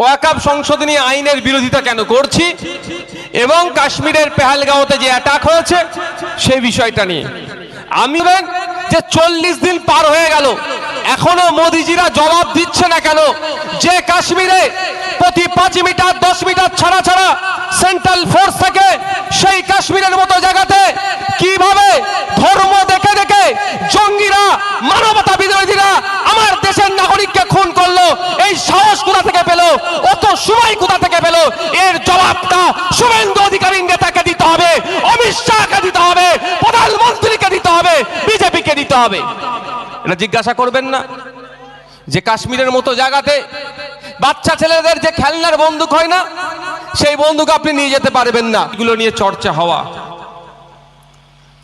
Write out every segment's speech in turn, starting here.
ওয়াকাব সংশোধনী আইনের বিরোধিতা কেন করছি? এবং কাশ্মীরের পেহালগাঁওতে যে অ্যাটাক হয়েছে সেই বিষয়টা নিয়ে। আমি যে চল্লিশ দিন পার হয়ে গেল, এখনও মোদিজিরা জবাব দিচ্ছে না কেন? যে কাশ্মীরে প্রতি পাঁচ মিটার, দশ মিটার ছাড়া ছাড়া সেন্ট্রাল ফোর্স থেকে, সেই কাশ্মীরের মতো জায়গাতে কীভাবে ধর্ম দেখে দেখে জঙ্গিরা মানবতা বিরোধীরা আমার দেশের নাগরিককে খুন করল, এই সাহস কোথা থেকে পেল অত সময় কোথা থেকে পেল এর জবাবটা শুভেন্দু অধিকারী নেতাকে দিতে হবে অমিত শাহকে দিতে হবে প্রধানমন্ত্রীকে দিতে হবে বিজেপিকে দিতে হবে। এটা জিজ্ঞাসা করবেন না। যে কাশ্মীরের মতো জায়গাতে বাচ্চা ছেলেদের যে খেলনার বন্দুক হয় না, সেই বন্দুক আপনি নিয়ে যেতে পারবেন না। এগুলো নিয়ে চর্চা হওয়া।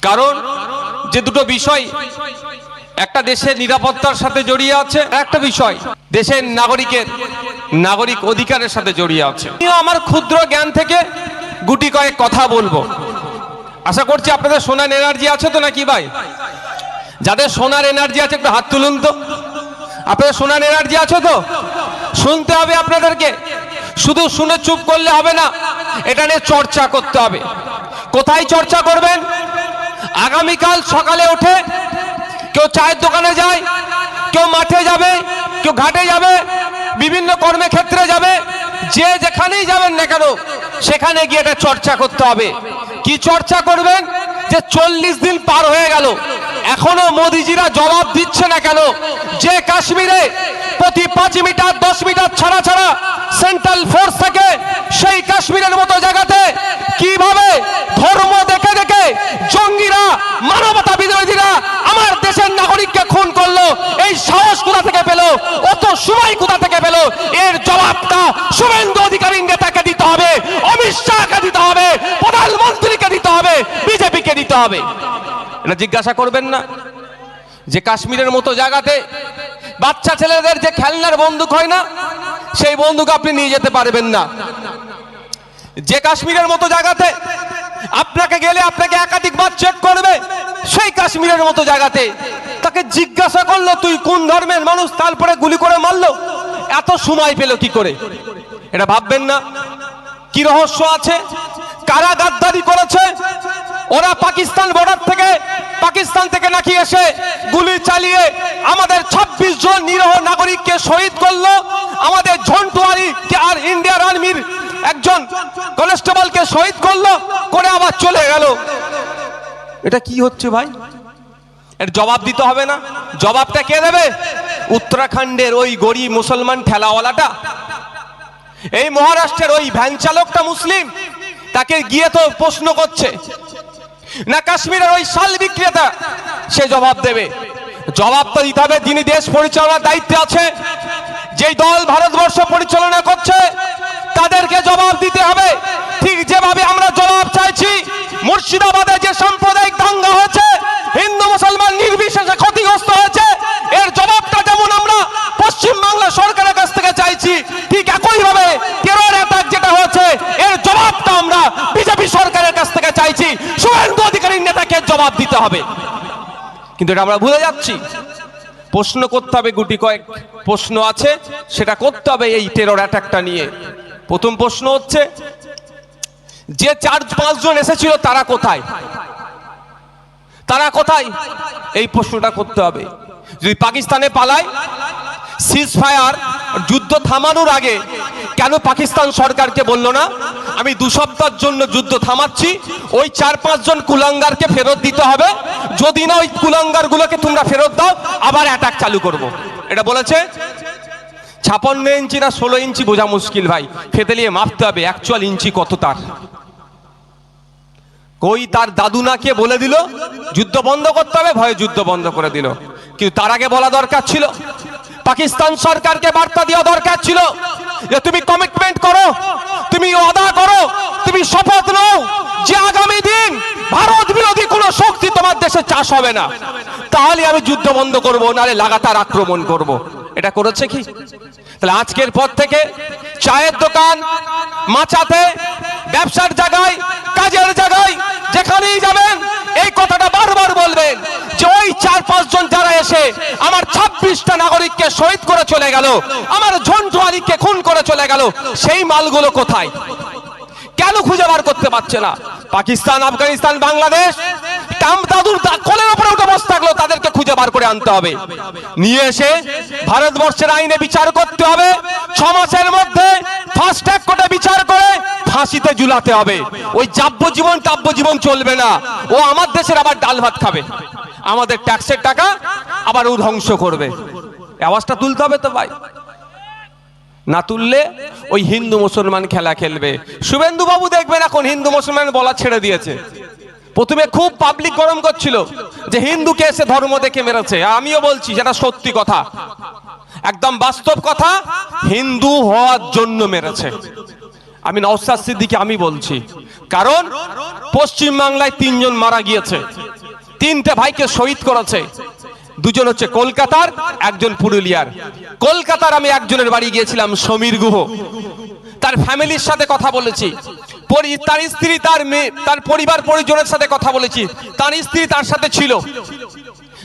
কারণ যে দুটো বিষয়, একটা দেশের নিরাপত্তার সাথে জড়িয়ে আছে একটা বিষয়, দেশের নাগরিকের নাগরিক অধিকারের সাথে জড়িয়ে আছে। আমার ক্ষুদ্র জ্ঞান থেকে গুটি কয়েক কথা বলব। আশা করছি আপনাদের সোনার এনার্জি আছে তো নাকি ভাই? যাদের সোনার এনার্জি আছে, একটু হাত তুলুন তো। আপনাদের সোনার এনার্জি আছে তো? শুনতে হবে আপনাদেরকে। শুধু শুনে চুপ করলে হবে না, এটা নিয়ে চর্চা করতে হবে। কোথায় চর্চা করবেন? আগামীকাল সকালে উঠে কেউ চায়ের দোকানে যায়, কেউ মাঠে যাবে, কেউ ঘাটে যাবে, বিভিন্ন কর্মক্ষেত্রে যাবে, যে যেখানেই যাবেন না কেন, সেখানে গিয়ে এটা চর্চা করতে হবে। কি চর্চা করবেন? যে চল্লিশ দিন পার হয়ে গেল। এখনও মোদিজিরা জবাব দিচ্ছে না কেন? যে কাশ্মীরে প্রতি পাঁচ মিটার, দশ মিটার ছাড়া ছাড়া সেন্ট্রাল ফোর্স থাকে, সেই কাশ্মীরের মতো জায়গাতে কীভাবে ধর্ম দেখে দেখে জঙ্গিরা, মানবতা বিরোধীরা আমার দেশের নাগরিককে খুন করল, এই সাহস কোথা থেকে পেল, অত সময় কোথা থেকে পেল, এর জবাবটা শুভেন্দু অধিকারী নেতাকে দিতে হবে অমিত শাহকে দিতে হবে প্রধানমন্ত্রীকে দিতে হবে বিজেপিকে দিতে হবে। এটা জিজ্ঞাসা করবেন না। যে কাশ্মীরের মতো জায়গাতে বাচ্চা ছেলেদের যে খেলনার বন্দুক হয় না, সেই বন্দুক আপনি নিয়ে যেতে পারবেন না। যে কাশ্মীরের মতো জায়গাতে আপনাকে গেলে আপনাকে একাধিকবার চেক করবে, সেই কাশ্মীরের মতো জায়গাতে। তাকে জিজ্ঞাসা করল, তুই কোন ধর্মের মানুষ? তারপরে গুলি করে মারলো। এত সময় পেল কি করে? এটা ভাববেন না। কি রহস্য আছে? কারা গাদ্দারি করেছে। ওরা পাকিস্তান বর্ডার থেকে, পাকিস্তান থেকে নাকি এসে গুলি চালিয়ে আমাদের ২৬ জন নিরহ নাগরিককে শহীদ করল। আমাদের ঝন্টুয়ারি আর ইন্ডিয়ান আর্মির একজন কনস্টেবলকে শহীদ করল, করে আবার চলে গেল। এটা কি হচ্ছে ভাই? এর জবাব দিতে হবে না। জবাবটা কে দেবে? উত্তরাখণ্ডের ওই গরিব মুসলমান ঠেলাওয়ালাটা। এই মহারাষ্ট্রের ওই ভ্যান চালকটা মুসলিম। তাকে গিয়ে তো প্রশ্ন করছে। না কাশ্মীরের ওই শাল বিক্রেতা? সে জবাব দেবে। জবাব তো দিতে হবে, যিনি দেশ পরিচালনার দায়িত্বে আছে, যেই দল ভারতবর্ষ পরিচালনা করছে, তাদেরকে জবাব দিতে হবে। ঠিক যেভাবে আমরা জবাব চাইছি, মুর্শিদাবাদে যে সাম্প্রদায়িক দাঙ্গা হয়েছে, হিন্দু মুসলমান নির্বিশেষে ক্ষতিগ্রস্ত হয়েছে এর জবাবটা যেমন আমরা পশ্চিম বাংলা সরকারের কাছ থেকে চাইছি ঠিক একইভাবে কেরল অ্যাটাক যেটা হয়েছে এর জবাবটা আমরা বিজেপি সরকারের কাছ থেকে চাইছি শুভেন্দু অধিকারী নেতাকে জবাব দিতে হবে। কিন্তু এটা আমরা ভুলে যাচ্ছি। প্রশ্ন করতে হবে গুটি কয়েক। প্রশ্ন আছে, সেটা করতে হবে এই টেরর অ্যাটাকটা নিয়ে। প্রথম প্রশ্ন হচ্ছে, যে চার পাঁচজন এসেছিল তারা কোথায়? তারা কোথায়? এই প্রশ্নটা করতে হবে। যদি পাকিস্তানে পালায় সিজ ফায়ার যুদ্ধ থামানোর আগে কেন পাকিস্তান সরকারকে বলল না? আমি দু সপ্তাহের জন্য যুদ্ধ থামাচ্ছি, ওই চার পাঁচজন কুলাঙ্গারকে ফেরত দিতে হবে। যদি না, ওই কুলাঙ্গার গুলোকে তোমরা ফেরত দাও, আবার অ্যাটাক চালু করব। এটা বলেছে? ছাপান্ন ইঞ্চি না ষোলো ইঞ্চি বোঝা মুশকিল ভাই। ফেতেলিয়ে মাপতে হবে অ্যাকচুয়াল ইঞ্চি কত তার? কই তার দাদু নাকে বলে দিল? যুদ্ধ বন্ধ করতে হবে, ভয়ে যুদ্ধ বন্ধ করে দিল। কিন্তু তার আগে বলা দরকার ছিল। পাকিস্তান সরকারকে বার্তা দেওয়া দরকার ছিল যে তুমি কমিটমেন্ট করো, তুমি ওয়াদা করো, তুমি শপথ নাও যে আগামী দিন ভারত বিরোধী কোনো শক্তি তোমার দেশে চাষ হবে না। তাহলে আমি যুদ্ধ বন্ধ করব নালে লাগাতার আক্রমণ করব। এটা করেছে কি? তাহলে আজকের পর থেকে চায়ের দোকান মাচাতে ব্যবসার জায়গায়, কাজের জায়গায় যেখানেই যাবেন, এই কথাটা বারবার বলবেন যে ওই চার, পাঁচজন যারা এসে আমার ছাব্বিশটা নাগরিককে শহীদ করে চলে গেল, আমার ঝন্টু আলীকে খুন করে চলে গেল, সেই মালগুলো কোথায়? কেন খুঁজে বার করতে পারছে না? পাকিস্তান, আফগানিস্তান, বাংলাদেশ থাকল, তাদেরকে খুঁজে বার করে আনতে হবে। নিয়ে এসে ভারতবর্ষের আইনে বিচার করতে হবে। ছ মাসের মধ্যে ফার্স্ট ট্যাগ কোর্টে বিচার করে ফাঁসিতে ঝুলাতে হবে। ওই যাব্যজীবন টাব্যজীবন চলবে না। ও আমার দেশের আবার ডাল ভাত খাবে। আমাদের ট্যাক্সের টাকা আবার ও ধ্বংস করবে। আওয়াজটা তুলতে হবে তো ভাই। না তুললে ওই হিন্দু মুসলমান খেলা খেলবে। শুভেন্দু বাবু দেখবেন এখন হিন্দু মুসলমান বলা ছেড়ে দিয়েছে। প্রথমে খুব পাবলিক গরম করছিল যে হিন্দুকে এসে ধর্ম দেখে মেরেছে। আমিও বলছি যেটা সত্যি কথা। একদম বাস্তব কথা, হিন্দু হওয়ার জন্য মেরেছে। আমি নওসাদ সিদ্দিকি, আমি বলছি, কারণ পশ্চিম বাংলায় তিনজন মারা গিয়েছে। তিনটে ভাইকে শহীদ করেছে। দুজন হচ্ছে কলকাতার, একজন পুরুলিয়ার। কলকাতার আমি একজনের বাড়ি গিয়েছিলাম সমীর গুহ। তার ফ্যামিলির সাথে কথা বলেছি। তার স্ত্রী, তার মেয়ে, তার পরিবার পরিজনের সাথে কথা বলেছি। তার স্ত্রী তার সাথে ছিল।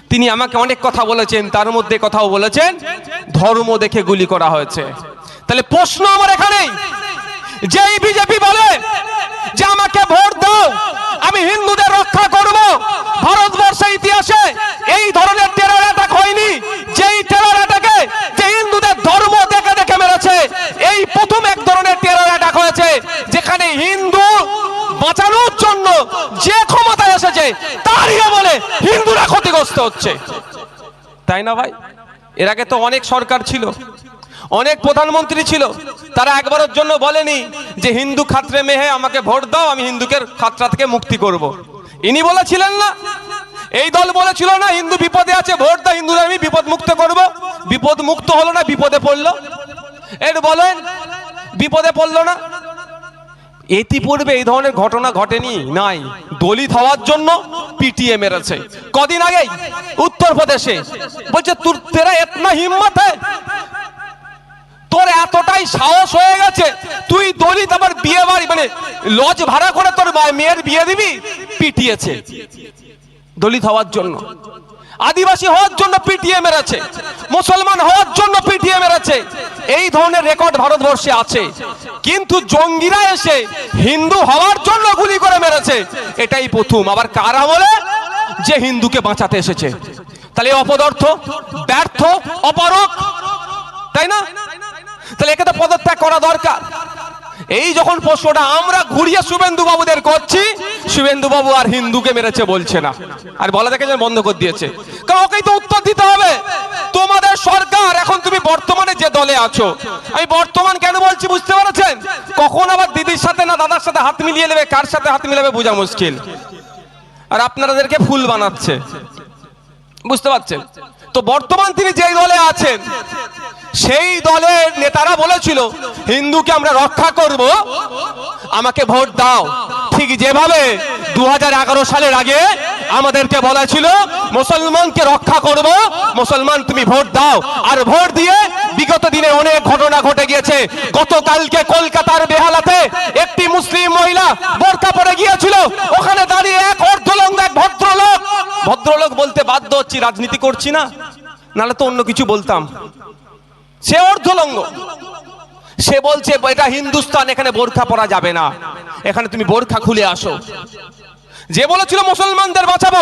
তিনি আমাকে অনেক কথা বলেছেন, তার মধ্যে কথাও বলেছেন, ধর্ম দেখে গুলি করা হয়েছে। তাহলে প্রশ্ন আমার এখানেই। যেই বিজেপি বলে যে আমাকে ভোট দাও, আমি হিন্দুদের রক্ষা করব। ভারতবর্ষের ইতিহাসে এই ধরনের টেরর অ্যাটাক হয়নি। যেই টেরর অ্যাটাকে যে হিন্দুদের ধর্ম দেখে দেখে মেরেছে, এই প্রথম এক ধরনের টেরর অ্যাটাক হয়েছে, যেখানে হিন্দু বাঁচানোর জন্য যে ক্ষমতায় এসেছে, তারই বলে হিন্দুরা ক্ষতিগ্রস্ত হচ্ছে। তাই না ভাই? এর আগে তো অনেক সরকার ছিল অনেক প্রধানমন্ত্রী ছিল। তারা একবারের জন্য বলেনি যে হিন্দু খাত্রে মেহে আমাকে ভোট দাও, আমি হিন্দুকে খাত্রা থেকে মুক্তি করব। ইনি বলেছিলেন না। এই দল বলেছিল না, হিন্দু বিপদে আছে, ভোট দাও, হিন্দুদের আমি বিপদ মুক্ত করব। বিপদ মুক্ত হলো না, বিপদে পড়ল। এর বলেন, বিপদে পড়ল না। ইতিপূর্বে এই ধরনের ঘটনা ঘটেনি, নাই। দলিত হওয়ার জন্য পিটিএ মেরেছে। কদিন আগেই উত্তরপ্রদেশে। বলছে, তোর এতনা হিম্মত তোর এতটাই সাহস হয়ে গেছে, তুই দলিত আবার বিয়ে বাড়ি মানে লজ ভাড়া করে তোর মেয়ের বিয়ে দিবি, পিটিয়েছে। দলিত হওয়ার জন্য। আদিবাসী হওয়ার জন্য পিটিএ মেরেছে। মুসলমান হওয়ার জন্য পিটিএ মেরেছে। এই ধরনের রেকর্ড ভারতবর্ষে আছে। কিন্তু জঙ্গিরা এসে হিন্দু হওয়ার জন্য গুলি করে মেরেছে। এটাই প্রথম। আবার কারা বলে যে হিন্দুকে বাঁচাতে এসেছে। তাহলে অপদার্থ, ব্যর্থ অপারক তাই না? তাহলে একে তো পদত্যাগ করা দরকার। এই যখন প্রশ্নটা আমরা ঘুরিয়ে শুভেন্দু বাবুদের করছি শুভেন্দু বাবু আর হিন্দুকে মেরেছে বলছে না। আর বলা দেখে যে বন্ধ করে দিয়েছে। কারণ ওকেই তো উত্তর দিতে হবে। তোমাদের সরকার, এখন তুমি বর্তমানে যে দলে আছো, আমি বর্তমান কেন বলছি বুঝতে পেরেছেন? কখন আবার দিদির সাথে না দাদার সাথে হাত মিলিয়ে নেবে, কার সাথে হাত মিলাবে বোঝা মুশকিল। আর আপনাদেরকে ফুল বানাচ্ছে। বুঝতে পারছেন? তো বর্তমান তিনি যেই দলে আছেন সেই দলের নেতারা বলেছিল, হিন্দুকে আমরা রক্ষা করব, আমাকে ভোট দাও। ঠিক যেভাবে দু হাজার এগারো সালের আগে আমাদেরকে বলা ছিল, মুসলমানকে রক্ষা করব, মুসলমান তুমি ভোট দাও। আর ভোট দিয়ে বিগত দিনে অনেক ঘটনা ঘটে গিয়েছে। গতকালকে কলকাতার বেহালাতে একটি মুসলিম মহিলা বোরকা পরে গিয়েছিল। ওখানে দাঁড়িয়ে এক অর্ধলঙ্গ এক ভদ্রলোক। ভদ্রলোক বলতে বাধ্য হচ্ছি, রাজনীতি করছি না, নাহলে তো অন্য কিছু বলতাম। সে অর্ধলঙ্গ সে বলছে, এটা হিন্দুস্তান, এখানে বোরখা পরা যাবে না। এখানে তুমি বোরখা খুলে আসো। যে বলেছিল, মুসলমানদের বাঁচাবো।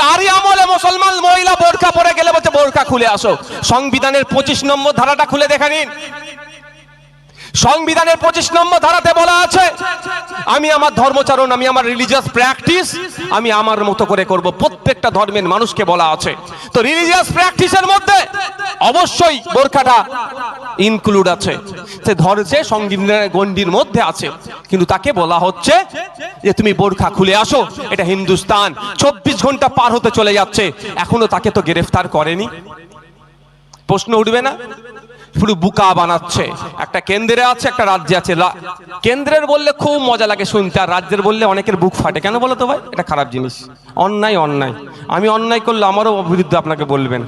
তারই আমলে মুসলমান মহিলা বোরখা পরে গেলে বলছে, বোরখা খুলে আসো। সংবিধানের পঁচিশ নম্বর ধারাটা খুলে দেখে নিন। সংবিধানের পঁচিশ নম্বর ধারাতে বলা আছে, আমি আমার ধর্মচারণ, আমি আমার রিলিজিয়াস প্র্যাকটিস আমি আমার মতো করে করব। প্রত্যেকটা ধর্মের মানুষকে বলা আছে। তো রিলিজিয়াস প্র্যাকটিসের মধ্যে অবশ্যই বোরখাটা ইনক্লুড আছে। সে ধর্মে সংবিধানের গণ্ডির মধ্যে আছে। কিন্তু তাকে বলা হচ্ছে যে, তুমি বোরখা খুলে আসো, এটা হিন্দুস্তান। চব্বিশ ঘণ্টা পার হতে চলে যাচ্ছে। এখনও তাকে তো গ্রেফতার করেনি। প্রশ্ন উঠবে না? পুরো বুকা বানাচ্ছে। একটা কেন্দ্রে আছে, একটা রাজ্যে আছে। কেন্দ্রের বললে খুব মজা লাগে শুনতে, আর রাজ্যের বললে অনেকের বুক ফাটে। কেন বলো তো ভাই? এটা খারাপ জিনিস। অন্যায় অন্যায়। আমি অন্যায় করলে আমারও বিরুদ্ধে আপনাকে বলবেন।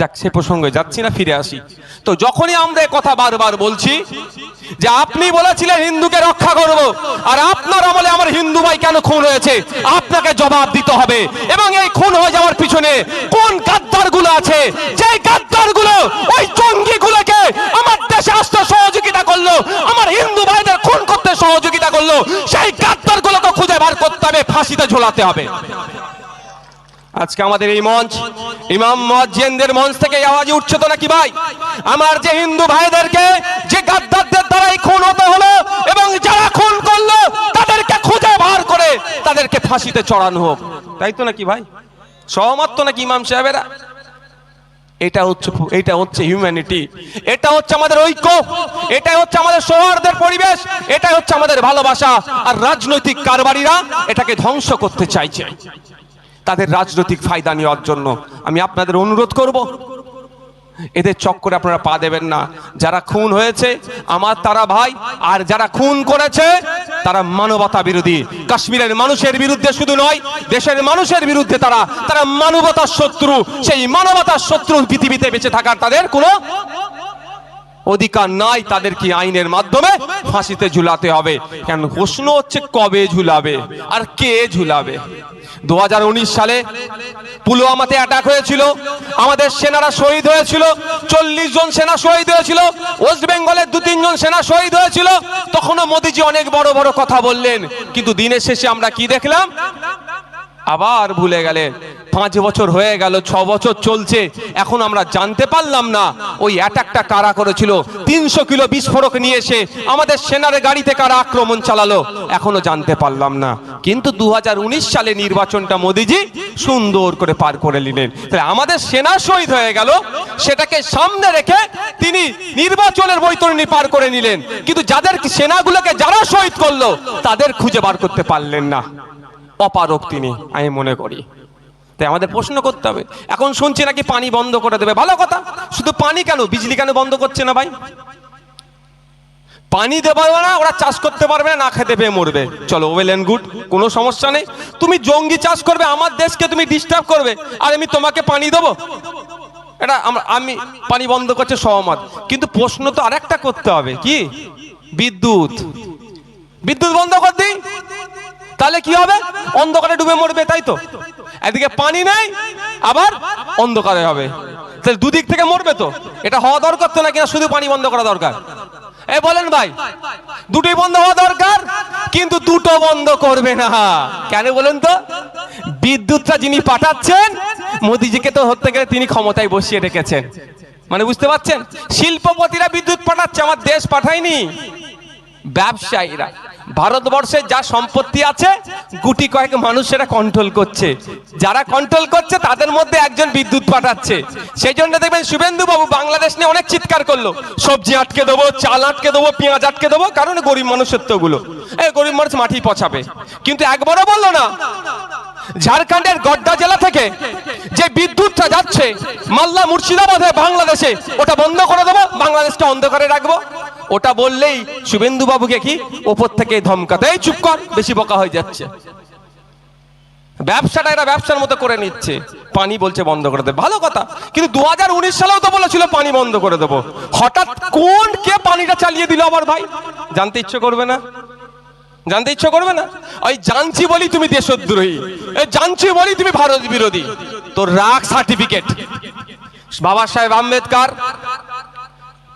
যাক, সে প্রসঙ্গে যাচ্ছি না, ফিরে আসি। তো যখনই আমরা কথা বারবার বলছি, যে আপনি বলেছিলেন হিন্দুকে রক্ষা করব, আর আপনার আমলে আমার হিন্দু ভাই কেন খুন হয়েছে? আপনাকে জবাব দিতে হবে। এবং এই খুন হয়ে যাওয়ার পিছনে কোন গাদ্দারগুলো আছে? যে গাদ্দারগুলো ওই জঙ্গি গুলোকে আমার দেশে আসতে সহযোগিতা করল, আমার হিন্দু ভাইদের খুন করতে সহযোগিতা করল, সেই গাদ্দার গুলোকে খুঁজে বার করতে হবে, ফাঁসিতে ঝোলাতে হবে। আজকে আমাদের এই মঞ্চ, ইমাম মজ্জেনদের মঞ্চ থেকে আওয়াজ উঠছে তো নাকি ভাই? আমার যে হিন্দু ভাইদেরকে যে গাদ্দারদের দ্বারাই খুন হতে হলো এবং যারা খুন করল, তাদেরকে খুঁজে বার করে তাদেরকে ফাঁসিতে চড়ানো হোক। তাই তো নাকি ভাই? সহমত তো নাকি ইমাম সাহেবেরা? এটা হচ্ছে এটা হচ্ছে হিউম্যানিটি এটা হচ্ছে আমাদের ঐক্য। এটা হচ্ছে আমাদের সৌহার্দের পরিবেশ। এটা হচ্ছে আমাদের ভালোবাসা। আর রাজনৈতিক কারবারিরা এটাকে ধ্বংস করতে চাইছে। তাদের রাজনৈতিক ফায়দা নেওয়ার জন্য আমি আপনাদের অনুরোধ করব। এদের চক্করে আপনারা পা দেবেন না। যারা খুন হয়েছে, আমার তারা ভাই, আর যারা খুন করেছে, তারা মানবতা বিরোধী। কাশ্মীরের মানুষের বিরুদ্ধে শুধু নয়, দেশের মানুষের বিরুদ্ধে তারা তারা মানবতার শত্রু। সেই মানবতার শত্রু পৃথিবীতে বেঁচে থাকার তাদের কোনো অধিকার নাই তাদের কি আইনের মাধ্যমে? ফাঁসিতে ঝুলাতে হবে। কেন? প্রশ্ন হচ্ছে, কবে ঝুলাবে? আর কে ঝুলাবে? দু হাজার উনিশ সালে পুলওয়ামাতে অ্যাটাক হয়েছিল। আমাদের সেনারা শহীদ হয়েছিল। চল্লিশ জন সেনা শহীদ হয়েছিল। ওয়েস্ট বেঙ্গলের দু তিনজন সেনা শহীদ হয়েছিল। তখনও মোদিজি অনেক বড় বড় কথা বললেন। কিন্তু দিনের শেষে আমরা কি দেখলাম? আবার ভুলে গেলেন পাঁচ বছর হয়ে গেল, ছ বছর চলছে, এখন আমরা জানতে পারলাম না। ওই অ্যাটাকটা কারা করেছিল? তিনশো কিলো বিস্ফোরক নিয়ে এসে আমাদের সেনার গাড়িতে কারা আক্রমণ চালালো? এখনও জানতে পারলাম না। কিন্তু দুহাজার উনিশ সালে নির্বাচনটা মোদিজি সুন্দর করে পার করে নিলেন। তাহলে আমাদের সেনা শহীদ হয়ে গেল, সেটাকে সামনে রেখে তিনি নির্বাচনের বৈতরণী পার করে নিলেন। কিন্তু যাদের সেনাগুলোকে যারা শহীদ করল, তাদের খুঁজে বার করতে পারলেন না। অপারক তিনি, আমি মনে করি। তাই আমাদের প্রশ্ন করতে হবে, এখন শুনছি নাকি পানি বন্ধ করে দেবে? ভালো কথা, শুধু পানি কেন? বিজলি কেন বন্ধ করছে না ভাই? পানি দেবে না, ওরা চাষ করতে পারবে না না খেতে পেয়ে মরবে। চলো ওয়েল অ্যান্ড গুড কোনো সমস্যা নেই। তুমি জঙ্গি চাষ করবে, আমার দেশকে তুমি ডিস্টার্ব করবে, আর আমি তোমাকে পানি দেবো। এটা আম- পানি বন্ধ করছে সহমত। কিন্তু প্রশ্ন তো আরেকটা করতে হবে, কি? বিদ্যুৎ। বিদ্যুৎ বন্ধ কর দিই তাহলে কি হবে? অন্ধকারে ডুবে মরবে, তাই তো? এদিকে পানি নেই, আবার অন্ধকারে হবে। তাহলে দুদিক থেকে মরবে তো? এটা হওয়া দরকার তো না কিনা শুধু পানি বন্ধ করা দরকার? এ বলেন ভাই দুটোই বন্ধ হওয়া দরকার, কিন্তু দুটো বন্ধ করবে না। কেন বলেন তো? বিদ্যুৎটা যিনি পাঠাচ্ছেন, মোদিজিকে তো হতে গেলে তিনি ক্ষমতায় বসিয়ে রেখেছেন। মানে বুঝতে পারছেন? শিল্পপতিরা বিদ্যুৎ পাঠাচ্ছে, আমার দেশ পাঠায়নি। ব্যবসায়ীরা। ভারতবর্ষে যা সম্পত্তি আছে, গুটি কয়েক মানুষ সেটা কন্ট্রোল করছে। যারা কন্ট্রোল করছে, তাদের মধ্যে একজন বিদ্যুৎ পাঠাচ্ছে। সেই জন্য দেখবেন শুভেন্দু বাবু বাংলাদেশ নিয়ে অনেক চিৎকার করল। সবজি আটকে দেবো, চাল আটকে দেবো, পেঁয়াজ আটকে দেবো, কারণ গরিব মানুষের ওগুলো এই গরিব মানুষ মাটি পচাবে। কিন্তু একবারও বলল না। ঝাড়খণ্ডের গড্ডা জেলা থেকে যে বিদ্যুৎটা যাচ্ছে মাল্লা মুর্শিদাবাদে, বাংলাদেশে, ওটা বন্ধ করে দেবো বাংলাদেশটা অন্ধকারে রাখব। ওটা বললেই শুভেন্দু বাবুকে কি? ওপর থেকে ধমকাতে চুপ কর, বেশি বকা হয়ে যাচ্ছে। ব্যবসাটা এরা ব্যবসার মতো করে নিচ্ছে। পানি বলছে বন্ধ করে দেবে ভালো কথা, কিন্তু দুহাজার উনিশ সালেও তো বলেছিল পানি বন্ধ করে দেবো। হঠাৎ কোন কে পানিটা চালিয়ে দিল আবার ভাই? জানতে ইচ্ছে করবে না? জানতে ইচ্ছে করবে না? ওই জানছি বলি তুমি দেশদ্রোহী। জানছি বলি তুমি ভারত বিরোধী। তোর রাগ সার্টিফিকেট বাবা সাহেব আম্বেদকর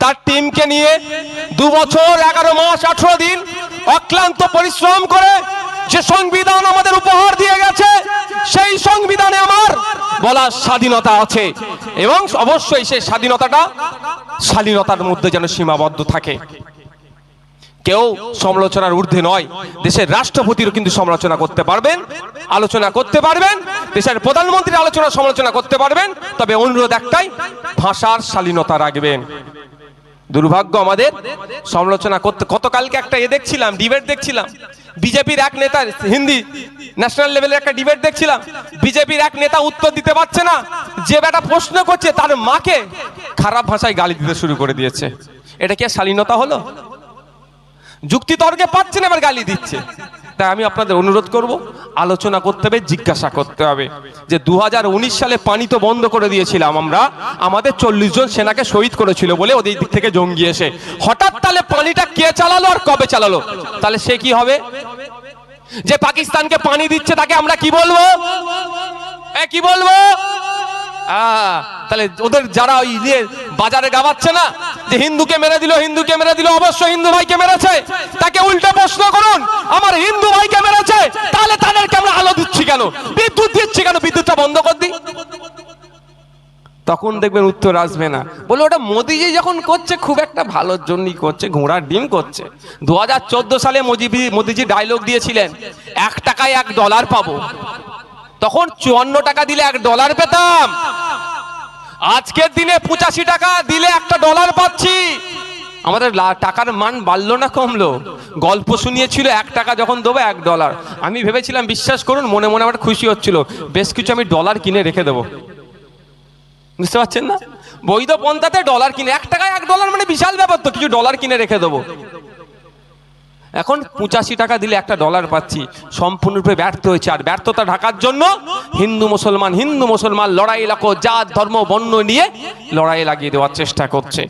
তার টিমকে নিয়ে দু বছর, এগারো মাস, আঠারো দিন অক্লান্ত পরিশ্রম করে যে সংবিধান আমাদের উপহার দিয়ে গেছে, সেই সংবিধানে আমার বলার স্বাধীনতা আছে এবং অবশ্যই সেই স্বাধীনতাটা স্বাধীনতার মধ্যে যেন সীমাবদ্ধ থাকে। কেউ সমালোচনার ঊর্ধ্বে নয়, দেশের রাষ্ট্রপতিরও কিন্তু সমালোচনা করতে পারবেন, আলোচনা করতে পারবেন, দেশের প্রধানমন্ত্রীর আলোচনা সমালোচনা করতে পারবেন, তবে অনুরোধ একটাই, ভাষার শালীনতা রাখবেন। দুর্ভাগ্য আমাদের সমালোচনা করতে। গতকালকে একটা এ দেখছিলাম ডিবেট দেখছিলাম। বিজেপির এক নেতা, হিন্দি ন্যাশনাল লেভেলের একটা ডিবেট দেখছিলাম। বিজেপির এক নেতা উত্তর দিতে পারছে না। যে বেটা প্রশ্ন করছে, তার মাকে খারাপ ভাষায় গালি দিতে শুরু করে দিয়েছে। এটা কি শালীনতা হলো? যুক্তিতর্কে পাচ্ছে না, এবার গালি দিচ্ছে। তাই আমি আপনাদের অনুরোধ করব, আলোচনা করতে হবে, জিজ্ঞাসা করতে হবে। যে দু হাজার উনিশ সালে পানি তো বন্ধ করে দিয়েছিলাম আমরা, আমাদের চল্লিশ জন সেনাকে শহীদ করেছিল বলে ওদের দিক থেকে জঙ্গি এসে। হঠাৎ তাহলে পানিটা কে চালালো আর কবে চালালো? তাহলে সে কি হবে? যে পাকিস্তানকে পানি দিচ্ছে তাকে আমরা কি বলব? কি বলব? তাহলে ওদের যারা ওই নিয়ে বাজারে গাওয়াচ্ছে না, যে হিন্দুকে মেরে দিল, হিন্দুকে মেরে দিল অবশ্যই হিন্দু ভাইকে মেরেছে, তাকে উল্টে প্রশ্ন করুন, আমার হিন্দু ভাইকে মেরেছে, তাহলে তাদেরকে আমরা আলো দিচ্ছি কেন? বিদ্যুৎ দিচ্ছি কেন? বিদ্যুৎটা বন্ধ কর দিই তখন দেখবেন উত্তর আসবে না। বলে ওটা মোদিজি যখন করছে, খুব একটা ভালোর জন্যই করছে, ঘোড়ার ডিম করছে। দু হাজার চোদ্দ সালে মোদিজি মোদিজি ডায়লগ দিয়েছিলেন, এক টাকায় এক ডলার পাবো। তখন চুয়ান্ন টাকা দিলে এক ডলার পেতাম। আজকের দিনে পঁচাশি টাকা দিলে একটা ডলার পাচ্ছি। আমাদের টাকার মান বাড়লো না, কমলো। গল্প শুনিয়েছিল, এক টাকা যখন দেবো, এক ডলার আমি ভেবেছিলাম, বিশ্বাস করুন, মনে মনে আমার খুশি হচ্ছিল। বেশ কিছু আমি ডলার কিনে রেখে দেবো। বুঝতে পারছেন না? বৈধ পন্থাতে ডলার কিনে এক টাকায় এক ডলার মানে বিশাল ব্যাপার তো, কিছু ডলার কিনে রেখে দেবো। এখন পঁচাশি টাকা দিলে একটা ডলার পাচ্ছি। সম্পূর্ণরূপে ব্যর্থ হয়েছে। আর ব্যর্থতা ঢাকার জন্য হিন্দু মুসলমান হিন্দু মুসলমান লড়াই লাখো জাত, ধর্ম, বর্ণ নিয়ে লড়াই লাগিয়ে দেওয়ার চেষ্টা করছে।